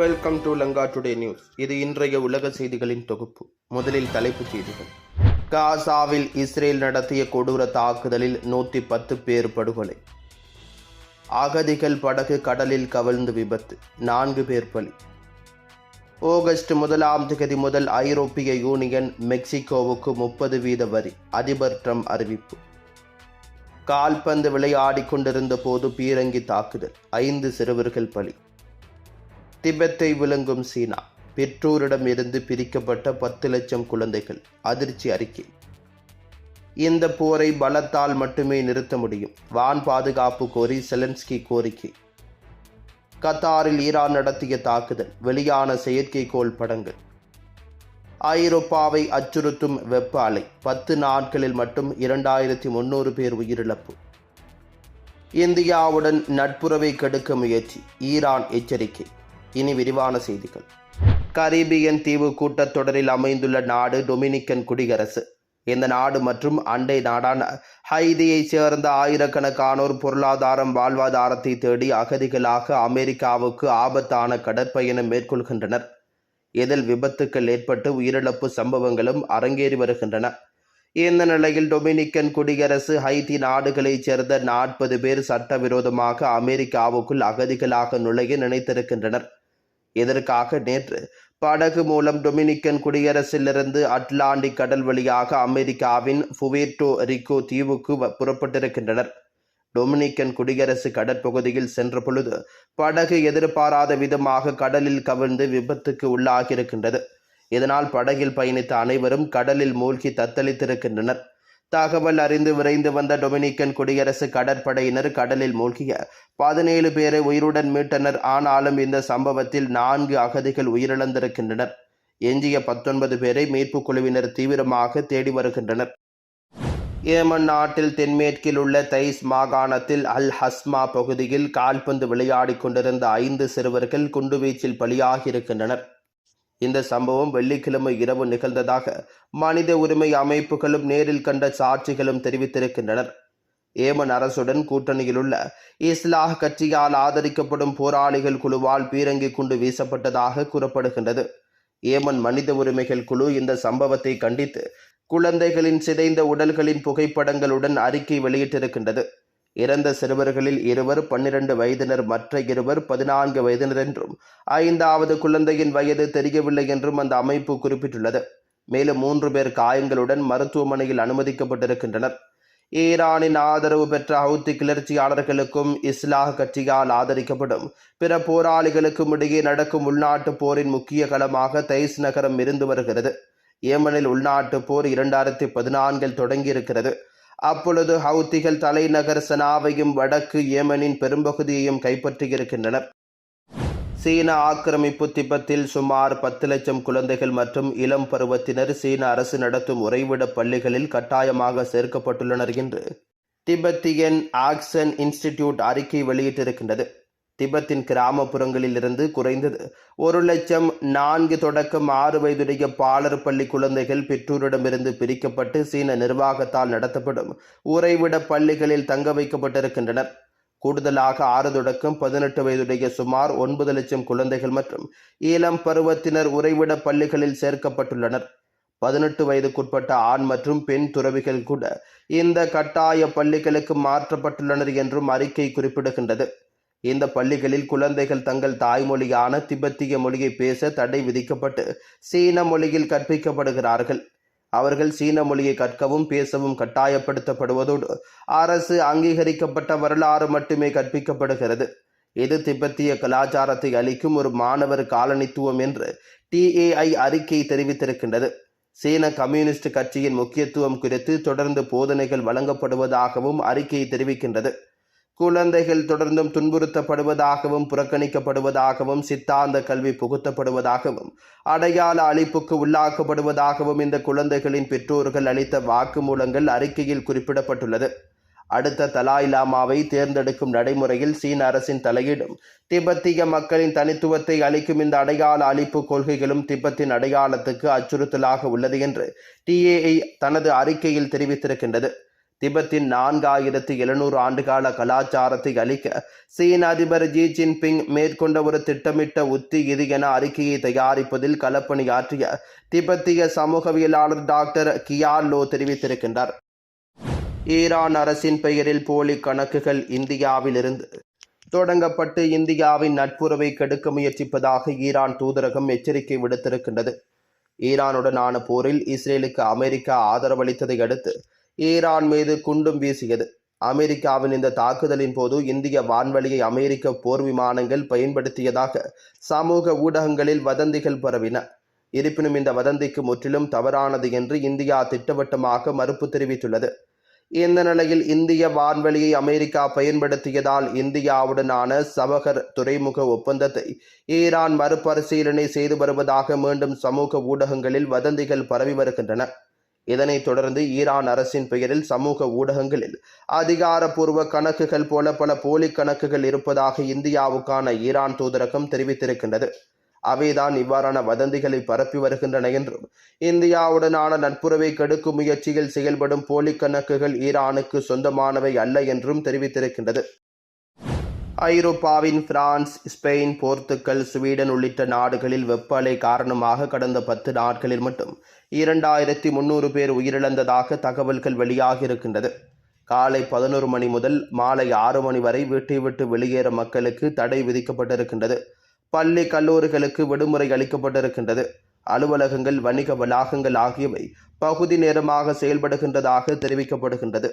Welcome to Lanka today news இது இன்றைய உலக செய்திகளின் தொகுப்பு. முதலில் தலைப்புச் செய்திகள். காசாவில் இஸ்ரேல் நடத்திய கொடூர தாக்குதலில் நூற்றி பத்து பேர் படுகொலை. அகதிகள் படகு கடலில் கவிழ்ந்து விபத்து. நான்கு பேர் பலி. ஆகஸ்ட் முதலாம் தேதி முதல் ஐரோப்பிய யூனியன் மெக்சிகோவுக்கு முப்பது வீத வரி. அதிபர் ட்ரம்ப் அறிவிப்பு. கால்பந்து விளையாடிக் கொண்டிருந்த போது பீரங்கி தாக்குதல். ஐந்து சிறுவர்கள் பலி. திபெத்தை விளங்கும் சீனா. பெற்றோரிடம் இருந்து பிரிக்கப்பட்ட பத்து லட்சம் குழந்தைகள். அதிர்ச்சி அறிக்கை. இந்த போரை பலத்தால் மட்டுமே நிறுத்த முடியும். வான் பாதுகாப்பு கோரி செலன்ஸ்கி கோரிக்கை. கத்தாரில் ஈரான் நடத்திய தாக்குதல். வெளியான செயற்கைக்கோள் படங்கள். ஐரோப்பாவை அச்சுறுத்தும் வெப்ப அலை. பத்து நாட்களில் மட்டும் இரண்டாயிரத்தி முன்னூறு பேர் உயிரிழப்பு. இந்தியாவுடன் நட்புறவை கெடுக்க முயற்சி. ஈரான் எச்சரிக்கை. இனி விரிவான செய்திகள். கரீபியன் தீவு கூட்டத்தொடரில் அமைந்துள்ள நாடு டொமினிக்கன் குடியரசு. இந்த நாடு மற்றும் அண்டை நாடான ஹைதியைச் சேர்ந்த ஆயிரக்கணக்கானோர் பொருளாதாரம் வாழ்வாதாரத்தை தேடி அகதிகளாக அமெரிக்காவுக்கு ஆபத்தான கடற்பயணம் மேற்கொள்கின்றனர். இதில் விபத்துக்கள் ஏற்பட்டு உயிரிழப்பு சம்பவங்களும் அரங்கேறி வருகின்றன. இந்த நிலையில் டொமினிக்கன் குடியரசு ஹைதி நாடுகளைச் சேர்ந்த நாற்பது பேர் சட்டவிரோதமாக அமெரிக்காவுக்குள் அகதிகளாக நுழைய நினைத்திருக்கின்றனர். இதற்காக நேற்று? படகு மூலம் டொமினிக்கன் குடியரசிலிருந்து அட்லாண்டிக் கடல் வழியாக அமெரிக்காவின் புவேர்டோ ரிகோ தீவுக்கு புறப்பட்டிருக்கின்றனர். டொமினிக்கன் குடியரசு கடற்பகுதியில் சென்ற பொழுது படகு எதிர்பாராத விதமாக கடலில் கவிழ்ந்து விபத்துக்கு உள்ளாகியிருக்கின்றது. இதனால் படகில் பயணித்த அனைவரும் கடலில் மூழ்கி தத்தளித்திருக்கின்றனர். தகவல் அறிந்து விரைந்து வந்த டொமினிக்கன் குடியரசு கடற்படையினர் கடலில் மூழ்கிய. பதினேழு பேரை உயிருடன் மீட்டனர். ஆனாலும் இந்த சம்பவத்தில் நான்கு அகதிகள் உயிரிழந்திருக்கின்றனர். எஞ்சிய பத்தொன்பது பேரை மீட்புக் குழுவினர் தீவிரமாக தேடி வருகின்றனர். ஏமன் நாட்டில் தென்மேற்கில் உள்ள தைஸ் மாகாணத்தில் அல் ஹஸ்மா பகுதியில் கால்பந்து விளையாடிக் கொண்டிருந்த ஐந்து சிறுவர்கள் குண்டுவீச்சில் பலியாகியிருக்கின்றனர். இந்த சம்பவம் வெள்ளிக்கிழமை இரவு நிகழ்ந்ததாக மனித உரிமை அமைப்புகளும் நேரில் கண்ட சாட்சிகளும் தெரிவித்திருக்கின்றனர். ஏமன் அரசுடன் கூட்டணியிலுள்ள இஸ்லாஹ் கட்சியால் ஆதரிக்கப்படும் போராளிகள் குழுவால் பீரங்கி குண்டு வீசப்பட்டதாக கூறப்படுகின்றது. ஏமன் மனித உரிமைகள் குழு இந்த சம்பவத்தை கண்டித்து குழந்தைகளின் சிதைந்த உடல்களின் புகைப்படங்களுடன் அறிக்கை வெளியிட்டிருக்கின்றது. இறந்த சிறுவர்களில் இருவர் பன்னிரண்டு வயதினர் மற்ற இருவர் பதினான்கு வயதினர் என்றும் ஐந்தாவது குழந்தையின் வயது தெரியவில்லை என்றும் அந்த அமைப்பு குறிப்பிட்டுள்ளது. மேலும் மூன்று பேர் காயங்களுடன் மருத்துவமனையில் அனுமதிக்கப்பட்டிருக்கின்றனர். ஈரானின் ஆதரவு பெற்ற ஹவுத்தி கிளர்ச்சியாளர்களுக்கும் இஸ்லாஹ் கட்சியால் ஆதரிக்கப்படும் பிற போராளிகளுக்கும் இடையே நடக்கும் உள்நாட்டு போரின் முக்கிய களமாக தைஸ் நகரம் இருந்து வருகிறது. ஏமனில் உள்நாட்டு போர் இரண்டாயிரத்தி பதினான்கில் தொடங்கியிருக்கிறது. அப்பொழுது ஹவுத்திகள் தலைநகர் சனாவையும் வடக்கு ஏமனின் பெரும்பகுதியையும் கைப்பற்றியிருக்கின்றனர் சீன ஆக்கிரமிப்பு திபெத்தில் சுமார் பத்து லட்சம் குழந்தைகள் மற்றும் இளம் பருவத்தினர் சீன அரசு நடத்தும் உறைவிட பள்ளிகளில் கட்டாயமாக சேர்க்கப்பட்டுள்ளனர் என்று திபெத்தியன் ஆக்சன் இன்ஸ்டிடியூட் அறிக்கை வெளியிட்டிருக்கின்றது. திபெத்தின் கிராமப்புறங்களில் இருந்து குறைந்தது ஒரு லட்சம் நான்கு தொடக்கம் ஆறு வயதுடைய பாலர் பள்ளி குழந்தைகள் பெற்றோரிடமிருந்து பிரிக்கப்பட்டு சீன நிர்வாகத்தால் நடத்தப்படும் உறைவிட பள்ளிகளில் தங்க வைக்கப்பட்டிருக்கின்றனர். கூடுதலாக ஆறு தொடக்கம் பதினெட்டு வயதுடைய சுமார் ஒன்பது லட்சம் குழந்தைகள் மற்றும் இளம் பருவத்தினர் உறைவிட பள்ளிகளில் சேர்க்கப்பட்டுள்ளனர். பதினெட்டு வயதுக்குட்பட்ட ஆண் மற்றும் பெண் துறவிகள் கூட இந்த கட்டாய பள்ளிகளுக்கு மாற்றப்பட்டுள்ளனர் என்றும் அறிக்கை குறிப்பிடுகின்றது. இந்த பள்ளிகளில் குழந்தைகள் தங்கள் தாய்மொழியான திபெத்திய மொழியை பேச தடை விதிக்கப்பட்டு சீன மொழியில் கற்பிக்கப்படுகிறார்கள். அவர்கள் சீன மொழியை கற்கவும் பேசவும் கட்டாயப்படுத்தப்படுவதோடு அரசு அங்கீகரிக்கப்பட்ட வரலாறு மட்டுமே கற்பிக்கப்படுகிறது. இது திபெத்திய கலாச்சாரத்தை அளிக்கும் ஒரு மாணவர் காலனித்துவம் என்று டிஏஐ அறிக்கை தெரிவித்திருக்கின்றது. சீன கம்யூனிஸ்ட் கட்சியின் முக்கியத்துவம் குறித்து தொடர்ந்து போதனைகள் வழங்கப்படுவதாகவும் அறிக்கை தெரிவிக்கின்றது. குழந்தைகள் தொடர்ந்தும் துன்புறுத்தப்படுவதாகவும் புறக்கணிக்கப்படுவதாகவும் சித்தாந்த கல்வி புகுத்தப்படுவதாகவும் அடையாள அழிப்புக்கு உள்ளாக்கப்படுவதாகவும் இந்த குழந்தைகளின் பெற்றோர்கள் அளித்த வாக்குமூலங்கள் அறிக்கையில் குறிப்பிடப்பட்டுள்ளது. அடுத்த தலாய் லாமாவை தேர்ந்தெடுக்கும் நடைமுறையில் சீன அரசின் தலையீடும் திபெத்திய மக்களின் தனித்துவத்தை அளிக்கும் இந்த அடையாள அழிப்பு கொள்கைகளும் திபெத்தின் அடையாளத்துக்கு அச்சுறுத்தலாக உள்ளது என்று டிஏஐ தனது அறிக்கையில் தெரிவித்திருக்கின்றது. திபெத்தின் நான்காயிரத்து எழுநூறு ஆண்டுகால கலாச்சாரத்தை அளிக்க சீன அதிபர் ஜி ஜின்பிங் மேற்கொண்ட ஒரு திட்டமிட்ட உத்தி இது என அறிக்கையை தயாரிப்பதில் களப்பணியாற்றிய திபெத்திய சமூகவியலாளர் டாக்டர் கியார்லோ தெரிவித்திருக்கின்றார். ஈரான் அரசின் பெயரில் போலி கணக்குகள் இந்தியாவிலிருந்து தொடங்கப்பட்டு இந்தியாவின் நட்புறவை கெடுக்க முயற்சிப்பதாக ஈரான் தூதரகம் எச்சரிக்கை விடுத்திருக்கின்றது. ஈரானுடனான போரில் இஸ்ரேலுக்கு அமெரிக்கா ஆதரவளித்ததை அடுத்து ஈரான் மீது குண்டும் வீசியது. அமெரிக்காவின் இந்த தாக்குதலின் போது இந்திய வான்வழியை அமெரிக்க போர் விமானங்கள் பயன்படுத்தியதாக சமூக ஊடகங்களில் வதந்திகள் பரவின. இருப்பினும் இந்த வதந்திக்கு முற்றிலும் தவறானது என்று இந்தியா திட்டவட்டமாக மறுப்பு தெரிவித்துள்ளது. இந்த நிலையில் இந்திய வான்வெளியை அமெரிக்கா பயன்படுத்தியதால் இந்தியாவுடனான சபகர் துறைமுக ஒப்பந்தத்தை ஈரான் மறுபரிசீலனை செய்து வருவதாக மீண்டும் சமூக ஊடகங்களில் வதந்திகள் பரவி வருகின்றன. இதனைத் தொடர்ந்து ஈரான் அரசின் பெயரில் சமூக ஊடகங்களில் அதிகாரப்பூர்வ கணக்குகள் போல பல போலி கணக்குகள் இருப்பதாக இந்தியாவுக்கான ஈரான் தூதரகம் தெரிவித்திருக்கின்றது. அவைதான் இவ்வாறான வதந்திகளை பரப்பி வருகின்றன என்றும் இந்தியாவுடனான நட்புறவை கெடுக்கும் முயற்சியில் செயல்படும் போலி கணக்குகள் ஈரானுக்கு சொந்தமானவை அல்ல என்றும் தெரிவித்திருக்கின்றது. ஐரோப்பாவின் பிரான்ஸ் ஸ்பெயின் போர்த்துக்கல் ஸ்வீடன் உள்ளிட்ட நாடுகளில் வெப்ப அலை காரணமாக கடந்த பத்து நாட்களில் மட்டும் இரண்டாயிரத்தி முன்னூறு பேர் உயிரிழந்ததாக தகவல்கள் வெளியாகியிருக்கின்றது. காலை பதினோரு மணி முதல் மாலை ஆறு மணி வரை வீட்டை விட்டு வெளியேற மக்களுக்கு தடை விதிக்கப்பட்டிருக்கின்றது. பள்ளி கல்லூரிகளுக்கு விடுமுறை அளிக்கப்பட்டிருக்கின்றது. அலுவலகங்கள் வணிக வளாகங்கள் ஆகியவை பகுதி நேரமாக செயல்படுகின்றதாக தெரிவிக்கப்படுகின்றது.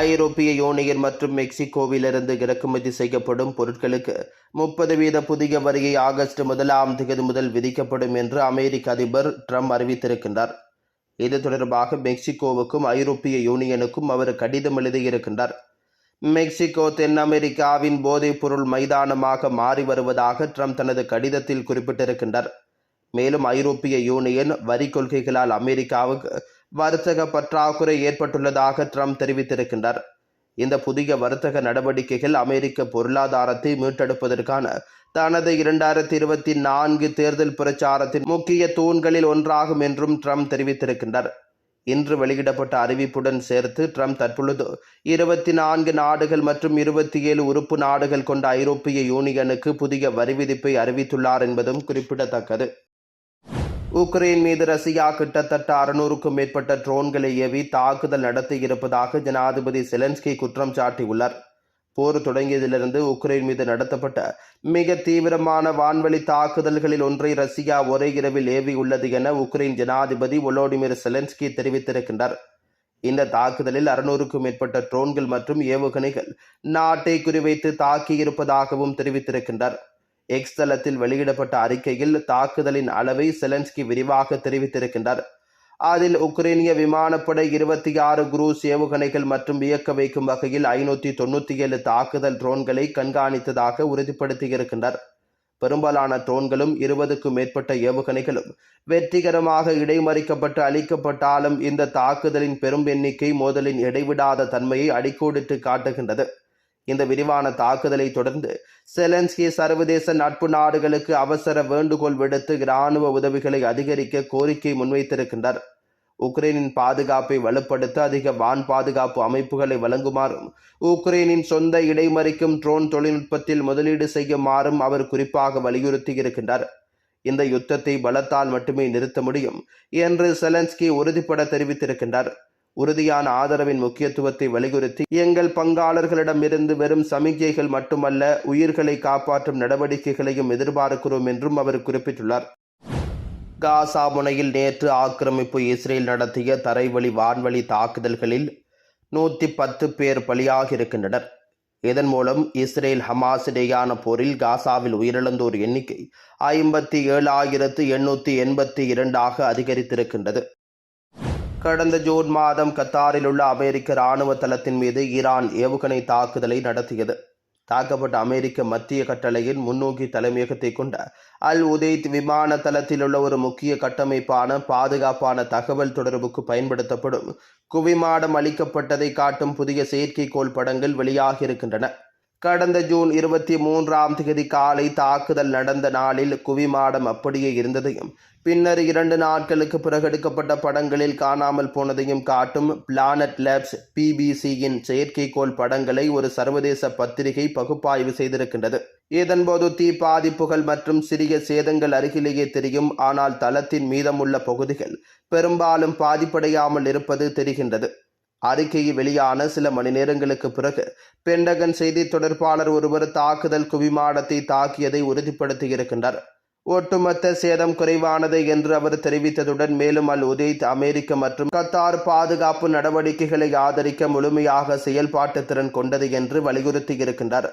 ஐரோப்பிய யூனியன் மற்றும் மெக்சிகோவிலிருந்து இறக்குமதி செய்யப்படும் பொருட்களுக்கு முப்பது வீத புதிய வரியை ஆகஸ்ட் முதலாம் தேதி முதல் விதிக்கப்படும் என்று அமெரிக்க அதிபர் ட்ரம்ப் அறிவித்திருக்கின்றார். இது தொடர்பாக மெக்சிகோவுக்கும் ஐரோப்பிய யூனியனுக்கும் அவர் கடிதம் எழுதியிருக்கின்றார். மெக்சிகோ தென் அமெரிக்காவின் போதைப் பொருள் மைதானமாக மாறி வருவதாக ட்ரம்ப் தனது கடிதத்தில் குறிப்பிட்டிருக்கின்றார். மேலும் ஐரோப்பிய யூனியன் வரி கொள்கைகளால் அமெரிக்காவுக்கு வர்த்தக பற்றாக்குறை ஏற்பட்டுள்ளதாக ட்ரம்ப் தெரிவித்திருக்கின்றார். இந்த புதிய வர்த்தக நடவடிக்கைகள் அமெரிக்க பொருளாதாரத்தை மீட்டெடுப்பதற்கான தனது இரண்டாயிரத்தி இருபத்தி நான்கு தேர்தல் பிரச்சாரத்தின் முக்கிய தூண்களில் ஒன்றாகும் என்றும் ட்ரம்ப் தெரிவித்திருக்கின்றார். இன்று வெளியிடப்பட்ட அறிவிப்புடன் சேர்த்து ட்ரம்ப் தற்பொழுது இருபத்தி நான்கு நாடுகள் மற்றும் இருபத்தி ஏழு உறுப்பு நாடுகள் கொண்ட ஐரோப்பிய யூனியனுக்கு புதிய வரி விதிப்பை அறிவித்துள்ளார் என்பதும் குறிப்பிடத்தக்கது. உக்ரைன் மீது ரஷ்யா கிட்டத்தட்ட அறுநூறுக்கும் மேற்பட்ட ட்ரோன்களை ஏவி தாக்குதல் நடத்தியிருப்பதாக ஜனாதிபதி செலன்ஸ்கி குற்றம் சாட்டியுள்ளார். போர் தொடங்கியதிலிருந்து உக்ரைன் மீது நடத்தப்பட்ட மிக தீவிரமான வான்வழி தாக்குதல்களில் ஒன்றை ரஷ்யா ஒரே இரவில் ஏவியுள்ளது என உக்ரைன் ஜனாதிபதி ஒலோடிமிர் செலன்ஸ்கி தெரிவித்திருக்கின்றார். இந்த தாக்குதலில் அறுநூறுக்கும் மேற்பட்ட ட்ரோன்கள் மற்றும் ஏவுகணைகள் நாட்டை குறிவைத்து தாக்கியிருப்பதாகவும் தெரிவித்திருக்கின்றார். எக்ஸ் தளத்தில் வெளியிடப்பட்ட அறிக்கையில் தாக்குதலின் அளவை செலன்ஸ்கி விரிவாக தெரிவித்திருக்கின்றார். அதில் உக்ரைனிய விமானப்படை இருபத்தி ஆறு குரூஸ் ஏவுகணைகள் மற்றும் வியக்க வைக்கும் வகையில் ஐநூற்றி தொண்ணூற்றி ஏழு தாக்குதல் ட்ரோன்களை கண்காணித்ததாக உறுதிப்படுத்தியிருக்கின்றார். பெரும்பாலான ட்ரோன்களும் இருபதுக்கும் மேற்பட்ட ஏவுகணைகளும் வெற்றிகரமாக இடைமறிக்கப்பட்டு அளிக்கப்பட்டாலும் இந்த தாக்குதலின் பெரும் எண்ணிக்கை மோதலின் இடைவிடாத தன்மையை அடிக்கோடிட்டு காட்டுகின்றது. இந்த விரிவான தாக்குதலை தொடர்ந்து செலன்ஸ்கி சர்வதேச நட்பு நாடுகளுக்கு அவசர வேண்டுகோள் விடுத்து இராணுவ உதவிகளை அதிகரிக்க கோரிக்கை முன்வைத்திருக்கின்றார் உக்ரைனின் பாதுகாப்பை வலுப்படுத்த அதிக வான் பாதுகாப்பு அமைப்புகளை வழங்குமாறும் உக்ரைனின் சொந்த இடைமறிக்கும் ட்ரோன் தொழில்நுட்பத்தில் முதலீடு செய்யுமாறும் அவர் குறிப்பாக வலியுறுத்தியிருக்கின்றார். இந்த யுத்தத்தை பலத்தால் மட்டுமே நிறுத்த முடியும் என்று செலன்ஸ்கி உறுதிபட தெரிவித்திருக்கின்றார். உறுதியான ஆதரவின் முக்கியத்துவத்தை வலியுறுத்தி எங்கள் பங்காளர்களிடமிருந்து வெறும் சமிக்ஞைகள் மட்டுமல்ல உயிர்களை காப்பாற்றும் நடவடிக்கைகளையும் எதிர்பார்க்கிறோம் என்றும் அவர் குறிப்பிட்டுள்ளார். காசா முனையில் நேற்று ஆக்கிரமிப்பு இஸ்ரேல் நடத்திய தரைவழி வான்வழி தாக்குதல்களில் நூற்றி பத்து பேர் பலியாகியிருக்கின்றனர். இதன் மூலம் இஸ்ரேல் ஹமாஸ் இடையான போரில் காசாவில் உயிரிழந்தோர் எண்ணிக்கை ஐம்பத்தி ஏழாயிரத்து எண்ணூற்றி எண்பத்தி இரண்டாக அதிகரித்திருக்கின்றது. கடந்த ஜூன் மாதம் கத்தாரில் உள்ள அமெரிக்க இராணுவ தளத்தின் மீது ஈரான் ஏவுகணை தாக்குதலை நடத்தியது. தாக்கப்பட்ட அமெரிக்க மத்திய கட்டளையின் முன்னோக்கி தலைமையகத்தை கொண்ட அல் உதைத் விமான தளத்தில் உள்ள ஒரு முக்கிய கட்டமைப்பான பாதுகாப்பான தகவல் தொடர்புக்கு பயன்படுத்தப்படும் குவிமாடம் அளிக்கப்பட்டதை காட்டும் புதிய செயற்கைக்கோள் படங்கள் வெளியாகியிருக்கின்றன. கடந்த ஜூன் இருபத்தி மூன்றாம் தேதி காலை தாக்குதல் நடந்த நாளில் குவிமாடம் அப்படியே இருந்ததையும் பின்னர் இரண்டு நாட்களுக்கு பிறகு எடுக்கப்பட்ட படங்களில் காணாமல் போனதையும் காட்டும் பிளானட் லேப்ஸ் பிபிசியின் செயற்கைக்கோள் படங்களை ஒரு சர்வதேச பத்திரிகை பகுப்பாய்வு செய்திருக்கின்றது. இதன்போது தீ பாதிப்புகள் மற்றும் சிறிய சேதங்கள் அருகிலேயே தெரியும். ஆனால் தளத்தின் மீதமுள்ள பகுதிகள் பெரும்பாலும் பாதிப்படையாமல் இருப்பது தெரிகின்றது. அறிக்கை வெளியான சில மணி நேரங்களுக்கு பிறகு பெண்டகன் செய்தி தொடர்பாளர் ஒருவர் தாக்குதல் குவிமாடத்தை தாக்கியதை உறுதிப்படுத்தியிருக்கின்றார் ஒட்டுமொத்த சேதம் குறைவானது என்று அவர் தெரிவித்ததுடன் மேலும் அல் உதைத் அமெரிக்க மற்றும் கத்தார் பாதுகாப்பு நடவடிக்கைகளை ஆதரிக்க முழுமையாக செயல்பாட்டு திறன் கொண்டது என்று வலியுறுத்தியிருக்கின்றார்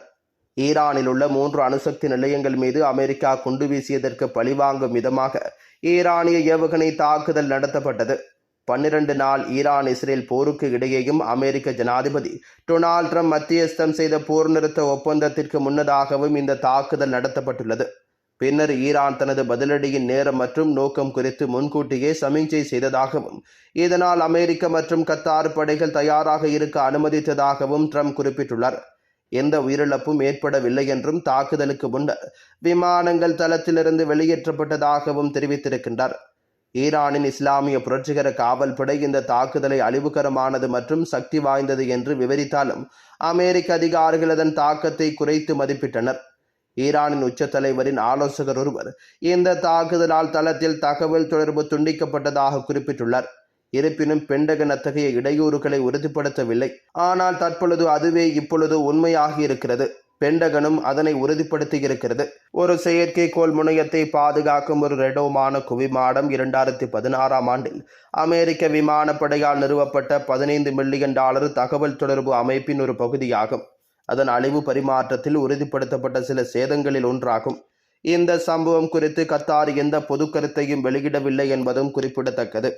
ஈரானில் உள்ள மூன்று அணுசக்தி நிலையங்கள் மீது அமெரிக்கா குண்டு வீசியதற்கு பழிவாங்கும் விதமாக ஈரானிய ஏவுகணை தாக்குதல் நடத்தப்பட்டது. பன்னிரண்டு நாள் ஈரான் இஸ்ரேல் போருக்கு இடையேயும் அமெரிக்க ஜனாதிபதி டொனால்ட் ட்ரம்ப் மத்தியஸ்தம் செய்த போர் நிறுத்த ஒப்பந்தத்திற்கு முன்னதாகவும் இந்த தாக்குதல் நடத்தப்பட்டுள்ளது. பின்னர் ஈரான் தனது பதிலடியின் நேரம் மற்றும் நோக்கம் குறித்து முன்கூட்டியே சமிஞ்சை செய்ததாகவும் இதனால் அமெரிக்க மற்றும் கத்தார் படைகள் தயாராக இருக்க அனுமதித்ததாகவும் ட்ரம்ப் குறிப்பிட்டுள்ளார். எந்த உயிரிழப்பும் ஏற்படவில்லை என்றும் தாக்குதலுக்கு முன்னர் விமானங்கள் தளத்திலிருந்து வெளியேற்றப்பட்டதாகவும் தெரிவித்திருக்கின்றார். ஈரானின் இஸ்லாமிய புரட்சிகர காவல்படை இந்த தாக்குதலை அழிவுகரமானது மற்றும் சக்தி வாய்ந்தது என்று விவரித்தாலும் அமெரிக்க அதிகாரிகள் அதன் தாக்கத்தை குறைத்து மதிப்பிட்டனர். ஈரானின் உச்ச தலைவரின் ஆலோசகர் ஒருவர். இந்த தாக்குதலால் தளத்தில் தகவல் தொடர்பு துண்டிக்கப்பட்டதாக குறிப்பிட்டுள்ளார். இருப்பினும் பெண்டகன் அத்தகைய இடையூறுகளை உறுதிப்படுத்தவில்லை. ஆனால் தற்பொழுது அதுவே இப்பொழுது உண்மையாகி இருக்கிறது. பெண்டகனும் அதனை உறுதிப்படுத்தியிருக்கிறது ஒரு செயற்கைக்கோள் முனையத்தை பாதுகாக்கும் ஒரு ரெடோமான குவிமாடம் இரண்டாயிரத்தி பதினாறாம் ஆண்டில் அமெரிக்க விமானப்படையால் நிறுவப்பட்ட பதினைந்து மில்லியன் டாலர் தகவல் தொடர்பு அமைப்பின் ஒரு பகுதியாகும். அதன் அழிவு பரிமாற்றத்தில் உறுதிப்படுத்தப்பட்ட சில சேதங்களில் ஒன்றாகும். இந்த சம்பவம் குறித்து கத்தார் எந்த பொது கருத்தையும் வெளியிடவில்லை என்பதும் குறிப்பிடத்தக்கது.